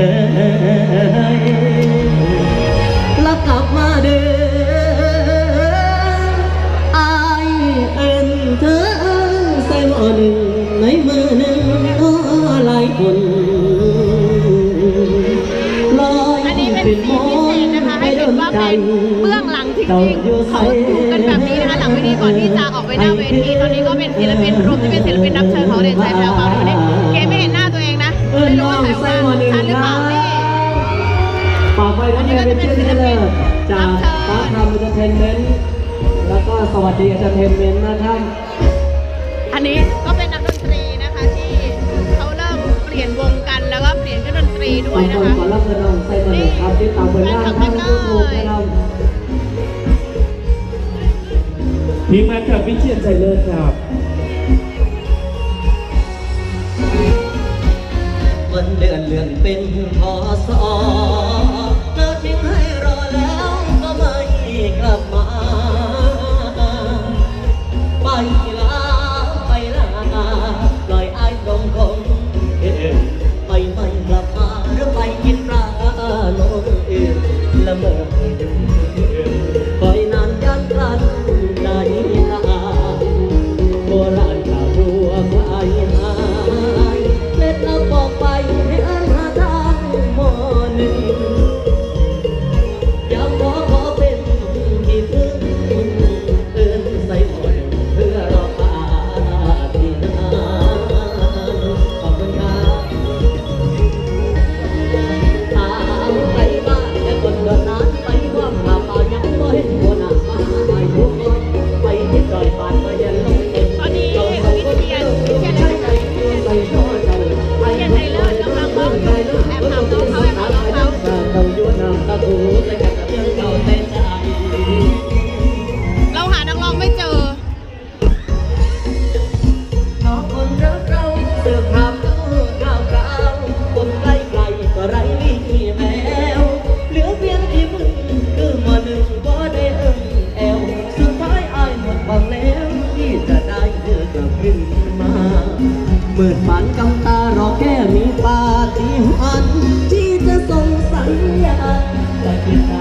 ยแล้วกลับมาเด้ออเอ็นเธอใส่หม้อหนึ่งในมือหนึ่งก็หลายคนลอยอันนี้เป็นสีพิเศษนะคะให้เห็นว่าเป็นเบื้องหลังจริงๆเขาอยู่กันแบบนี้นะคะหลังเวทีก่อนที่จะออกไปหน้าเวที ตอนนี้ก็เป็นศิลปินรวมที่เป็นศิลปินรับเชิญของเดนไซแพลวพรว บฝากไว้นะแม่เป็นชื่อที่เลิศจากฟ้าทำเอนเตอร์เทนเมนต์แล้วก็สวัสดีเอนเตอร์เทนเมนต์นะครับอันนี้ก็เป็นนักดนตรีนะคะที่เขาเริ่มเปลี่ยนวงกันแล้วก็เปลี่ยนเครื่องดนตรีด้วยบางนะคนคะ ขอรับเงินน้องใส่หม้อหนึ่งครับที่ตามผลงานทางยูทูบนะครับทีมงานกับวิเชียนใจเลิศครับ วันเดือนเลื่อนเป็นพศ มาเมื่อฝันกำตารอแค่มีปาฏิหาริย์ที่จะส่งสัญญาณและกีติ